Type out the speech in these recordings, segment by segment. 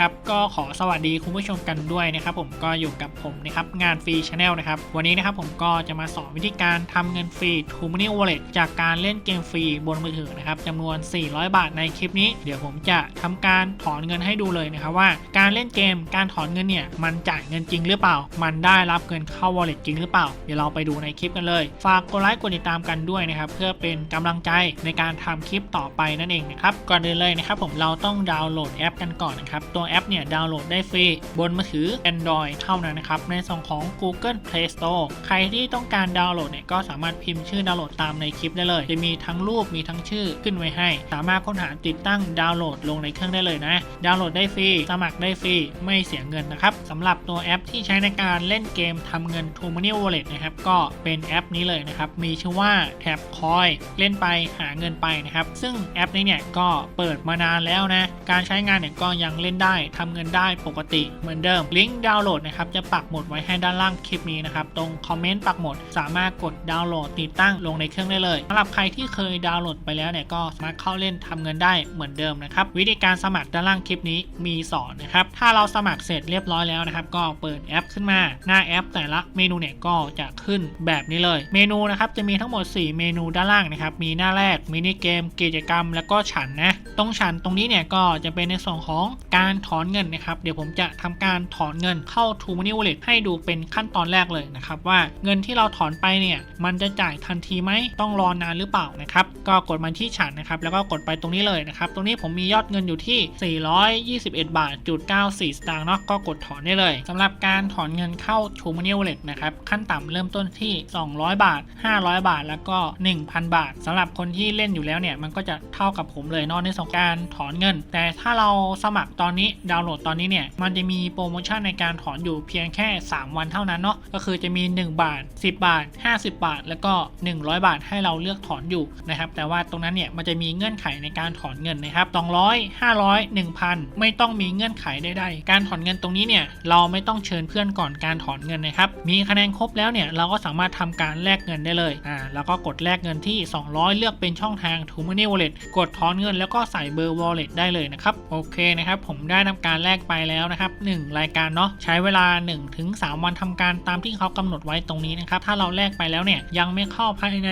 นะครับก็ขอสวัสดีคุณผู้ชมกันด้วยนะครับผมก็อยู่กับผมนะครับงานฟรีชาแนลนะครับวันนี้นะครับผมก็จะมาสอนวิธีการทำเงินฟรี t o Money Wallet จากการเล่นเกมฟรีบนมือถือนะครับจำนวน 400 บาทในคลิปนี้ เดี๋ยวผมจะทำการถอนเงินให้ดูเลยนะครับว่า การเล่นเกมการถอนเงินเนี่ยมันจ่ายเงินจริงหรือเปล่า มันได้รับเงินเข้า Wallet จริงหรือเปล่าเดี๋ยวเราไปดูในคลิปกันเลย ฝากกดไลค์กดติดตามกันด้วยนะครับเพื่อเป็นกำลังใจในการทำคลิปต่อไปนั่นเองนะครับก่อนอื่นเลยนะครับผมเราต้องดาวน์โหลดแอปกันก่อนนะครับตัวแอปเนี่ยดาวน์โหลดได้ฟรี บนมือถือ Android เท่านั้นนะครับ ในส่วนของ Google Play Store ใครที่ต้องการดาวน์โหลดเนี่ยก็สามารถพิมพ์ชื่อดาวน์โหลดตามในคลิปได้เลย จะมีทั้งรูปมีทั้งชื่อขึ้นไว้ให้ สามารถค้นหาติดตั้งดาวน์โหลดลงในเครื่องได้เลยนะ ดาวน์โหลดได้ฟรีสมัครได้ฟรีไม่เสียเงินนะครับสำหรับตัวแอปที่ใช้ในการเล่นเกมทำเงิน t o Money Wallet นะครับก็เป็นแอปนี้เลยนะครับมีชื่อว่า Tap Coin เล่นไปหาเงินไปนะครับซึ่งแอปนี้เนี่ยก็เปิดมานานแล้วนะการใช้งานเนี่ยก็ยังเล่นได้ทำเงินได้ปกติเหมือนเดิม ลิงก์ดาวน์โหลดนะครับจะปักหมุดไว้ให้ด้านล่างคลิปนี้นะครับ ตรงคอมเมนต์ปักหมุดสามารถกดดาวน์โหลดติดตั้งลงในเครื่องได้เลยสำหรับใครที่เคยดาวน์โหลดไปแล้วเนี่ยก็สามารถเข้าเล่นทำเงินได้เหมือนเดิมนะครับวิธีการสมัครด้านล่างคลิปนี้มีสอนนะครับถ้าเราสมัครเสร็จเรียบร้อยแล้วนะครับก็เปิดแอปขึ้นมา หน้าแอป แต่ละเมนูเนี่ยก็จะขึ้นแบบนี้เลย เมนูนะครับจะมีทั้งหมด 4 เมนูด้านล่างนะครับมีหน้าแรกมินิเกมกิจกรรม แล้วก็ฉันนะตรงฉันตรงนี้เนี่ยก็จะเป็นในส่วนของการถอนเงินนะครับ เดี๋ยวผมจะทำการถอนเงินเข้า t o Money Wallet ให้ดูเป็นขั้นตอนแรกเลยนะครับ ว่าเงินที่เราถอนไปเนี่ยมันจะจ่ายทันทีไหมต้องรอนานหรือเปล่านะครับก็กดมาที่ฉันนะครับแล้วก็กดไปตรงนี้เลยนะครับตรงนี้ผมมียอดเงินอยู่ที่ 421 บาทจุด94สตางค์เนาะก็กดถอนได้เลยสำหรับการถอนเงินเข้า t o Money Wallet นะครับขั้นต่ำเริ่มต้นที่ 200 บาท 500 บาท แล้วก็ 1,000 บาทสำหรับคนที่เล่นอยู่แล้วเนี่ยมันก็จะเท่ากับผมเลยนอกในส่วนการถอนเงิน แต่ถ้าเราสมัครตอนนี้ดาวน์โหลดตอนนี้เนี่ย มันจะมีโปรโมชั่นในการถอนอยู่เพียงแค่ 3 วันเท่านั้นเนาะ ก็คือจะมี 1 บาท 10 บาท 50 บาท แล้วก็ 100 บาทให้เราเลือกถอนอยู่นะครับ แต่ว่าตรงนั้นเนี่ยมันจะมีเงื่อนไขในการถอนเงินนะครับ200 500 1000 ไม่ต้องมีเงื่อนไขใดๆ การถอนเงินตรงนี้เนี่ยเราไม่ต้องเชิญเพื่อนก่อนการถอนเงินนะครับ มีคะแนนครบแล้วเนี่ยเราก็สามารถทำการแลกเงินได้เลย อ่า แล้วก็กดแลกเงินที่ 200 เลือกเป็นช่องทาง t o Money Wallet กดถอนเงินแล้วก็ใส่เบอร์ Wallet ได้เลยนะครับ โอเคนะครับ ผมได้ทำการแลกไปแล้วนะครับ 1 รายการเนาะใช้เวลา 1-3 วันทำการตามที่เขากำหนดไว้ตรงนี้นะครับถ้าเราแลกไปแล้วเนี่ยยังไม่เข้าภายใน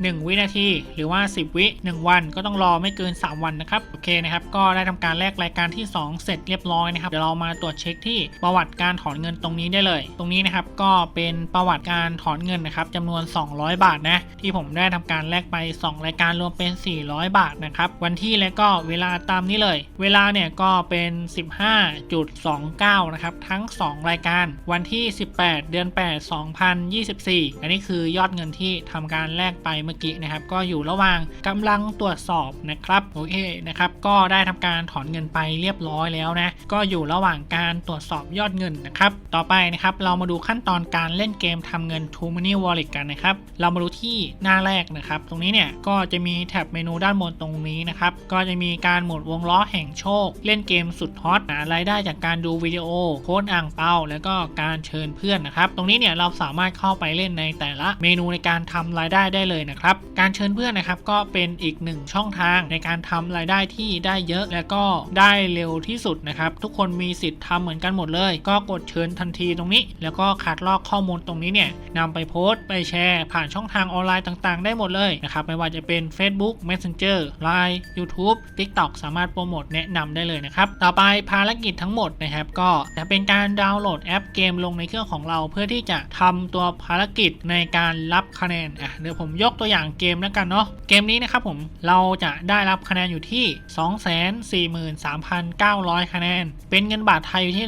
1 วินาที หรือว่า 10 วิ 1 วันก็ต้องรอไม่เกิน 3 วันนะครับโอเคนะครับก็ได้ทำการแลกรายการที่ 2 เสร็จเรียบร้อยนะครับเดี๋ยวเรามาตรวจเช็คที่ประวัติการถอนเงินตรงนี้ได้เลย ตรงนี้นะครับก็เป็นประวัติการถอนเงินนะครับจำนวน 200 บาทนะที่ผมได้ทำการแลกไป 2 รายการรวมเป็น 400 บาทนะครับวันที่และก็เวลาตามนี้เลย เวลาเนี่ยก็เป็น 15.29 นะครับทั้ง 2 รายการวันที่ 18 เดือน 8 2024 อันนี้คือยอดเงินที่ทำการแลกไปเมื่อกี้นะครับ ก็อยู่ระหว่างกำลังตรวจสอบนะครับโอเคนะครับก็ได้ทำการถอนเงินไปเรียบร้อยแล้วนะก็อยู่ระหว่างการตรวจสอบยอดเงินนะครับต่อไปนะครับเรามาดูขั้นตอนการเล่นเกมทำเงิน t o Money Wallet กันนะครับเรามาดูที่หน้าแรกนะครับ ตรงนี้เนี่ยก็จะมีแท็บเมนูด้านบนตรงนี้นะครับก็จะมีการหมุนวงล้อแห่งโชค เล่นเกมสุดฮอตหารายได้จากการดูวิดีโอโค้ดอ่างเปาแล้วก็การเชิญเพื่อนนะครับตรงนี้เนี่ยเราสามารถเข้าไปเล่นในแต่ละเมนูในการทำรายได้ได้เลยนะครับ การเชิญเพื่อนนะครับก็เป็นอีกหนึ่งช่องทางในการทำรายได้ที่ได้เยอะและก็ได้เร็วที่สุดนะครับ ทุกคนมีสิทธิ์ทำเหมือนกันหมดเลย ก็กดเชิญทันทีตรงนี้ แล้วก็คัดลอกข้อมูลตรงนี้เนี่ยนำไปโพสต์ไปแชร์ ผ่านช่องทางออนไลน์ต่างๆ ได้หมดเลยนะครับไม่ว่าจะเป็น Facebook Messenger Line YouTube TikTok สามารถโปรโมทแนะนำได้เลยนะครับ ต่อไปภารกิจทั้งหมดนะครับ ก็จะเป็นการดาวน์โหลดแอปเกมลงในเครื่องของเรา เพื่อที่จะทำตัวภารกิจในการรับคะแนนอะเดี๋ยวผมยกตัวอย่างเกมแล้วกันเนาะเกมนี้นะครับผมเราจะได้รับคะแนนอยู่ที่ 243,900 คะแนน เป็นเงินบาทไทยอยู่ที่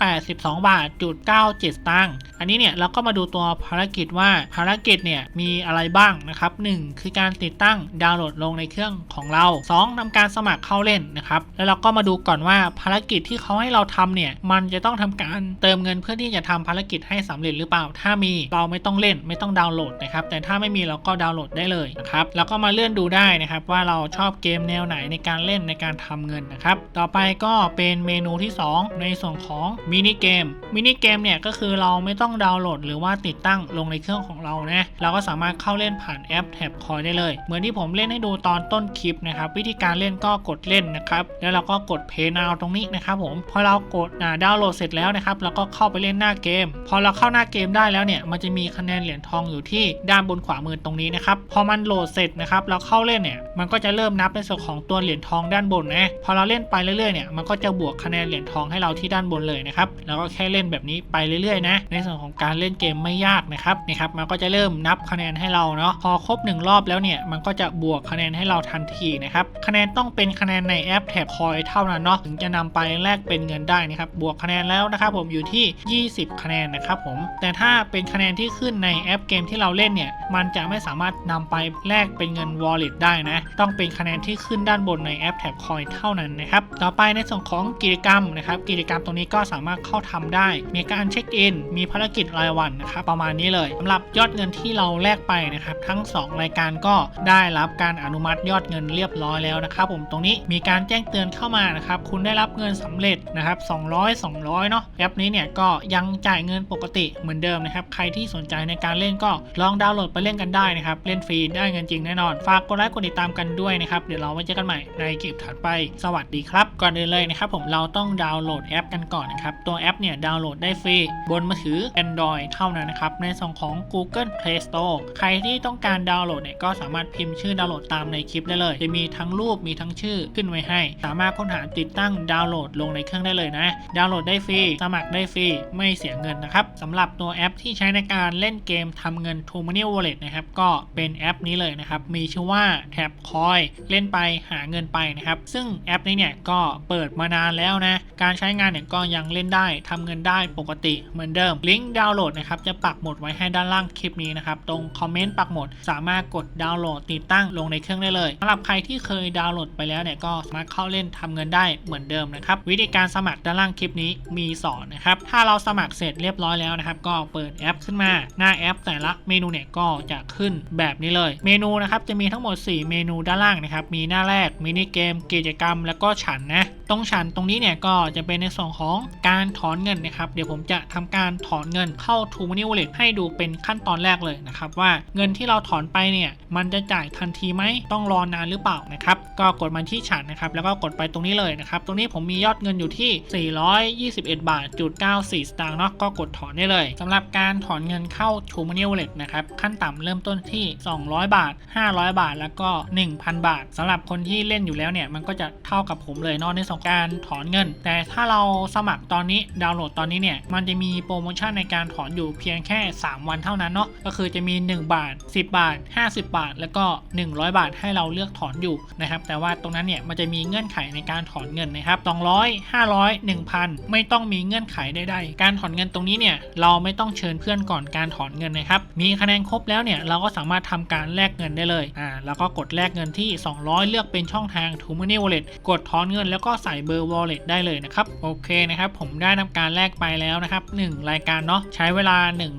182 บาทจุด97ตังค์อันนี้เนี่ยเราก็มาดูตัวภารกิจว่าภารกิจเนี่ยมีอะไรบ้างนะครับ 1 คือการติดตั้งดาวน์โหลดลงในเครื่องของเรา 2ทำการสมัครเข้าเล่นนะครับแล้วเราก็มาดูก่อนว่าภารกิจที่เขาให้เราทำเนี่ยมันจะต้องทำการเติมเงินเพื่อที่จะทำภารกิจให้สำเร็จหรือเปล่า ถ้ามีเราไม่ต้องเล่นไม่ต้องดาวน์โหลดนะครับแต่ถ้าไม่มีเราก็ดาวน์โหลดได้เลยนะครับแล้วก็มาเลื่อนดูได้นะครับว่าเราชอบเกมแนวไหนในการเล่นในการทำเงินนะครับต่อไปก็เป็นเมนูที่ 2 ในส่วนของมินิเกมมินิเกมเนี่ยก็คือเราไม่ต้องดาวน์โหลด หรือว่าติดตั้งลงในเครื่องของเรานะเราก็สามารถเข้าเล่นผ่านแอปแท็บคอยได้เลย เหมือนที่ผมเล่นให้ดูตอนต้นคลิปนะครับวิธีการเล่นก็กดเล่นนะครับแล้วเราก็กด Pay Now ตรงนี้นะครับผมพอเรากดดาวน์โหลดเสร็จแล้วนะครับเราก็เข้าไปเล่นหน้าเกม พอเราเข้าหน้าเกมได้แล้วเนี่ยมันจะมีคะแนนเหรียญทองอยู่ที่ด้านบนขวามือตรงนี้นะครับ พอมันโหลดเสร็จนะครับเราเข้าเล่นเนี่ย มันก็จะเริ่มนับในส่วนของตัวเหรียญทองด้านบนนะ พอเราเล่นไปเรื่อยๆเนี่ย มันก็จะบวกคะแนนเหรียญทองให้เราที่ด้านบนเลยนะครับ แล้วก็แค่เล่นแบบนี้ไปเรื่อยๆนะ ในส่วนของการเล่นเกมไม่ยากนะครับนี่ครับ มันก็จะเริ่มนับคะแนนให้เราเนาะ พอครบหนึ่งรอบแล้วเนี่ย มันก็จะบวกคะแนนให้เราทันทีนะครับ คะแนนต้องเป็นคะแนนในแอปแท็บคอยเท่านั้นเนาะ ถึงจะนำไปแลกเป็นเงินได้นะครับ บวกคะแนนแล้วนะครับผมอยู่ที่ 20 คะแนนนะครับผม แต่ถ้าเป็นคะแนนที่ขึ้นในแอปเกมที่เราเล่นเนี่ย มันจะไม่สามารถามารถนำไปแลกเป็นเงิน wallet ได้นะ ต้องเป็นคะแนนที่ขึ้นด้านบนในแอปแท็บคอยเท่านั้นนะครับ ต่อไปในส่วนของกิจกรรมนะครับ กิจกรรมตรงนี้ก็สามารถเข้าทำได้ มีการเช็คอิน มีภารกิจรายวันนะครับ ประมาณนี้เลยสำหรับยอดเงินที่เราแลกไปนะครับ ทั้ง 2 รายการก็ได้รับการอนุมัติยอดเงินเรียบร้อยแล้วนะครับ ผม ตรงนี้มีการแจ้งเตือนเข้ามานะครับ คุณได้รับเงินสำเร็จนะครับ 200 200 เนาะ แอปนี้เนี่ยก็ยังจ่ายเงินปกติเหมือนเดิมนะครับ ใครที่สนใจในการเล่นก็ลองดาวน์โหลดไปเล่นกันได้นะครับเล่นฟรีได้เงินจริงแน่นอน ฝากกดไลค์กดติดตามกันด้วยนะครับ เดี๋ยวเราไว้เจอกันใหม่ในคลิปถัดไป สวัสดีครับ ก่อนอื่นเลยนะครับผมเราต้องดาวน์โหลดแอปกันก่อนนะครับ ตัวแอปเนี่ยดาวน์โหลดได้ฟรีบนมือถือ Android เท่านั้นนะครับ ในส่วนของ Google Play Store ใครที่ต้องการดาวน์โหลดเนี่ยก็สามารถพิมพ์ชื่อดาวน์โหลดตามในคลิปได้เลย จะมีทั้งรูปมีทั้งชื่อขึ้นไว้ให้ สามารถค้นหาติดตั้งดาวน์โหลดลงในเครื่องได้เลยนะ ดาวน์โหลดได้ฟรี สมัครได้ฟรี ไม่เสียเงินนะครับสำหรับตัวแอปที่ใช้ในการเล่นเกมทำเงิน t o m o n e y Wallet นะครับ ก็เป็นแอปนี้เลยนะครับ มีชื่อว่า Tap Coin เล่นไปหาเงินไปนะครับ ซึ่งแอปนี้เนี่ยก็เปิดมานานแล้วนะ การใช้งานเนี่ยก็ยังเล่นได้ทำเงินได้ปกติเหมือนเดิม ลิงก์ดาวน์โหลดนะครับจะปักหมุดไว้ให้ด้านล่างคลิปนี้นะครับ ตรงคอมเมนต์ปักหมุดสามารถกดดาวน์โหลดติดตั้งลงในเครื่องได้เลยสำหรับใครที่เคยดาวน์โหลดไปแล้วเนี่ยก็สามารถเข้าเล่นทำเงินได้เหมือนเดิมนะครับ วิธีการสมัครด้านล่างคลิปนี้มีสอนนะครับ ถ้าเราสมัครเสร็จเรียบร้อยแล้วนะครับ ก็เปิดแอปขึ้นมาหน้าแอปแต่ละเมนูเนี่ยก็จะขึ้นแบบนี้เลย เมนูนะครับจะมีทั้งหมด 4 เมนูด้านล่างนะครับ มีหน้าแรกมินิเกมกิจกรรมแล้วก็ฉันนะ ตรงฉันตรงนี้เนี่ยก็จะเป็นในส่วนของการถอนเงินนะครับ เดี๋ยวผมจะทำการถอนเงินเข้า t o m o n e y Wallet ให้ดูเป็นขั้นตอนแรกเลยนะครับว่าเงินที่เราถอนไปเนี่ยมันจะจ่ายทันทีไหมต้องรอนานหรือเปล่านะครับก็กดมาที่ฉันนะครับแล้วก็กดไปตรงนี้เลยนะครับตรงนี้ผมมียอดเงินอยู่ที่ 421 บาทจุด94สตางค์เนาะก็กดถอนได้เลยสำหรับการถอนเงินเข้า t o m o n e y Wallet นะครับขั้นต่ำเริ่มต้นที่ 200 บาท 500 บาท แล้วก็ 1,000 บาทสำหรับคนที่เล่นอยู่แล้วเนี่ยมันก็จะเท่ากับผมเลยเนอกในส่วนการถอนเงิน แต่ถ้าเราสมัครตอนนี้ดาวน์โหลดตอนนี้เนี่ยมันจะมีโปรโมชั่นในการถอนอยู่เพียงแค่ 3 วันเท่านั้นเนาะก็คือจะมี 1 บาท 10 บาท 50 บาท แล้วก็ 100 บาทให้เราเลือกถอนอยู่นะครับแต่ว่าตรงนั้นเนี่ยมันจะมีเงื่อนไขในการถอนเงินนะครับ200 500 1,000 ไม่ต้องมีเงื่อนไขใดๆการถอนเงินตรงนี้เนี่ยเราไม่ต้องเชิญเพื่อนก่อนการถอนเงินนะครับมีคะแนนครบแล้วเนี่ยเราก็สามารถทำการแลกเงินได้เลยอ่าแล้วก็กดแลกเงินที่ 200 เลือกเป็นช่องทาง t o m o n e y Wallet กดถอนเงินแล้วก็ใส่เบอร์ Wallet ได้เลยนะครับ โอเคนะครับผมได้ทำการแลกไปแล้วนะครับ 1 รายการเนาะใช้เวลา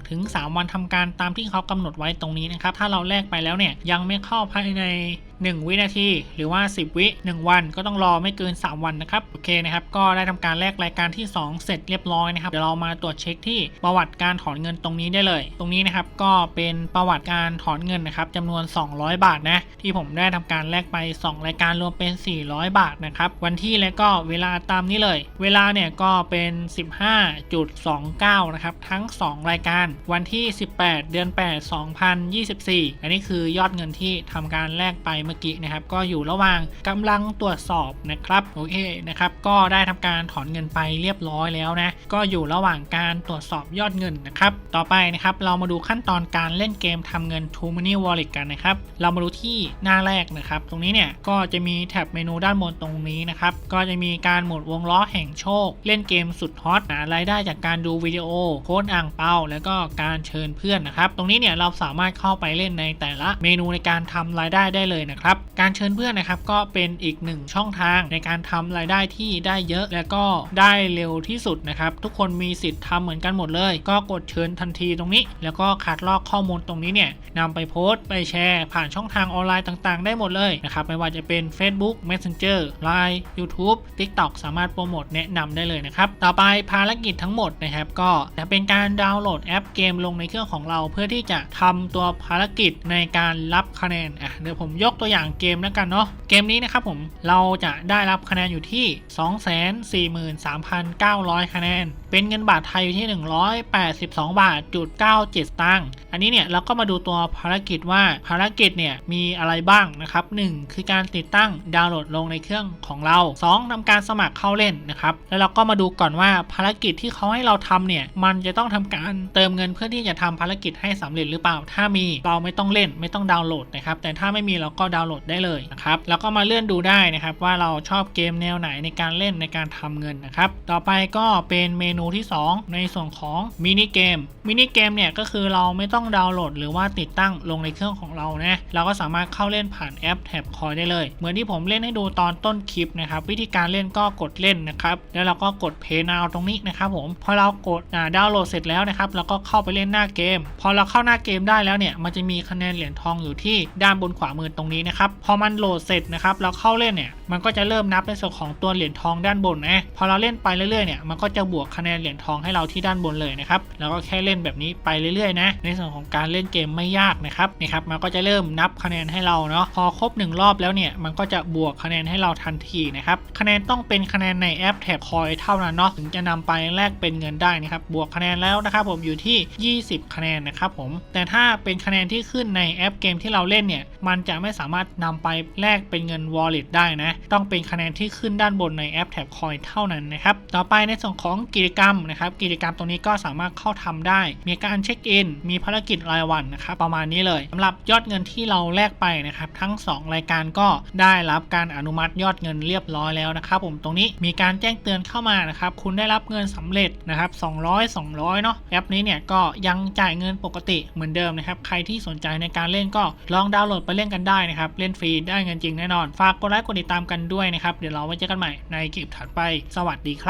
1-3 วันทำการตามที่เขากำหนดไว้ตรงนี้นะครับ ถ้าเราแลกไปแล้วเนี่ยยังไม่เข้าภายใน 1 วินาที หรือว่า 10 วิ 1 วันก็ต้องรอไม่เกิน 3 วันนะครับโอเคนะครับก็ได้ทำการแลกรายการที่ 2 เสร็จเรียบร้อยนะครับเดี๋ยวเรามาตรวจเช็คที่ประวัติการถอนเงินตรงนี้ได้เลย ตรงนี้นะครับก็เป็นประวัติการถอนเงินนะครับจำนวน 200 บาทนะที่ผมได้ทำการแลกไป 2 รายการรวมเป็น 400 บาทนะครับวันที่และก็เวลาตามนี้เลย เวลาเนี่ยก็เป็น 15.29 นะครับทั้ง 2 รายการวันที่ 18 เดือน 8 2024 อันนี้คือยอดเงินที่ทำการแลกไปเมื่อกี้นะครับก็อยู่ระหว่างกำลังตรวจสอบนะครับโอเคนะครับก็ได้ทำการถอนเงินไปเรียบร้อยแล้วนะก็อยู่ระหว่างการตรวจสอบยอดเงินนะครับต่อไปนะครับเรามาดูขั้นตอนการเล่นเกมทำเงิน t o m o n e y Wallet กันนะครับเรามาดูที่หน้าแรกนะครับตรงนี้เนี่ยก็จะมีแท็บเมนูด้านบนตรงนี้นะครับก็จะมีการหมุนวงล้อแห่งโชค เล่นเกมสุดฮอตหารายได้จากการดูวิดีโอโค้ดอ่างเปาแล้วก็การเชิญเพื่อนนะครับตรงนี้เนี่ยเราสามารถเข้าไปเล่นในแต่ละเมนูในการทำรายได้ได้เลยนะครับนะครับ การเชิญเพื่อนนะครับก็เป็นอีกหนึ่งช่องทางในการทำรายได้ที่ได้เยอะและก็ได้เร็วที่สุดนะครับทุกคนมีสิทธิ์ทำเหมือนกันหมดเลย ก็กดเชิญทันทีตรงนี้ แล้วก็คัดลอกข้อมูลตรงนี้เนี่ยนำไปโพสต์ไปแชร์ ผ่านช่องทางออนไลน์ต่างๆ ได้หมดเลยนะครับไม่ว่าจะเป็น Facebook Messenger Line YouTube TikTok สามารถโปรโมทแนะนำได้เลยนะครับต่อไปภารกิจทั้งหมดนะครับก็จะเป็นการดาวน์โหลดแอปเกมลงในเครื่องของเรา เพื่อที่จะทำตัวภารกิจในการรับคะแนนอะเดี๋ยวผมยกตัวอย่างเกมแล้วกันเนาะเกมนี้นะครับผมเราจะได้รับคะแนนอยู่ที่ 243,900 คะแนน เป็นเงินบาทไทยอยู่ที่ 182 บาทจุด97ตังค์อันนี้เนี่ยเราก็มาดูตัวภารกิจว่าภารกิจเนี่ยมีอะไรบ้างนะครับ 1 คือการติดตั้งดาวน์โหลดลงในเครื่องของเรา 2ทำการสมัครเข้าเล่นนะครับแล้วเราก็มาดูก่อนว่าภารกิจที่เขาให้เราทำเนี่ยมันจะต้องทำการเติมเงินเพื่อที่จะทำภารกิจให้สำเร็จหรือเปล่า ถ้ามีเราไม่ต้องเล่นไม่ต้องดาวน์โหลดนะครับแต่ถ้าไม่มีเราก็ดาวน์โหลดได้เลยนะครับแล้วก็มาเลื่อนดูได้นะครับว่าเราชอบเกมแนวไหนในการเล่นในการทำเงินนะครับต่อไปก็เป็นเมนูที่ 2 ในส่วนของมินิเกมมินิเกมเนี่ยก็คือเราไม่ต้องดาวน์โหลด หรือว่าติดตั้งลงในเครื่องของเรานะเราก็สามารถเข้าเล่นผ่านแอปแท็บคอยได้เลย เหมือนที่ผมเล่นให้ดูตอนต้นคลิปนะครับวิธีการเล่นก็กดเล่นนะครับแล้วเราก็กด Pay Now ตรงนี้นะครับผมพอเรากดดาวน์โหลดเสร็จแล้วนะครับเราก็เข้าไปเล่นหน้าเกม พอเราเข้าหน้าเกมได้แล้วเนี่ยมันจะมีคะแนนเหรียญทองอยู่ที่ด้านบนขวามือตรงนี้นะครับพอมันโหลดเสร็จนะครับเราเข้าเล่นเนี่ยมันก็จะเริ่มนับในส่วนของตัวเหรียญทองด้านบนนะพอเราเล่นไปเรื่อยๆเนี่ยมันก็จะบวกคะแนนเหรียญทองให้เราที่ด้านบนเลยนะครับแล้วก็แค่เล่นแบบนี้ไปเรื่อยๆนะในส่วนของการเล่นเกมไม่ยากนะครับนี่ครับมันก็จะเริ่มนับคะแนนให้เราเนาะพอครบหนึ่งรอบแล้วเนี่ยมันก็จะบวกคะแนนให้เราทันทีนะครับคะแนนต้องเป็นคะแนนในแอปแท็บคอยเท่านั้นเนาะถึงจะนำไปแลกเป็นเงินได้นะครับบวกคะแนนแล้วนะครับผมอยู่ที่ 20 คะแนนนะครับผมแต่ถ้าเป็นคะแนนที่ขึ้นในแอปเกมที่เราเล่นเนี่ยมันจะไม่สามารถามารถนำไปแลกเป็นเงิน wallet ได้นะ ต้องเป็นคะแนนที่ขึ้นด้านบนในแอปแท็บคอยเท่านั้นนะครับ ต่อไปในส่วนของกิจกรรมนะครับ กิจกรรมตรงนี้ก็สามารถเข้าทำได้ มีการเช็คอิน มีภารกิจรายวันนะครับ ประมาณนี้เลยสำหรับยอดเงินที่เราแลกไปนะครับ ทั้ง 2 รายการก็ได้รับการอนุมัติยอดเงินเรียบร้อยแล้วนะครับ ผม ตรงนี้มีการแจ้งเตือนเข้ามานะครับ คุณได้รับเงินสำเร็จนะครับ200 200เนาะ แอปนี้เนี่ยก็ยังจ่ายเงินปกติเหมือนเดิมนะครับ ใครที่สนใจในการเล่นก็ลองดาวน์โหลดไปเล่นกันได้นะครับนะครับ เล่นฟรีได้เงินจริงแน่นอน ฝากกดไลค์กดติดตามกันด้วยนะครับ เดี๋ยวเราไว้เจอกันใหม่ในคลิปถัดไป สวัสดีครับ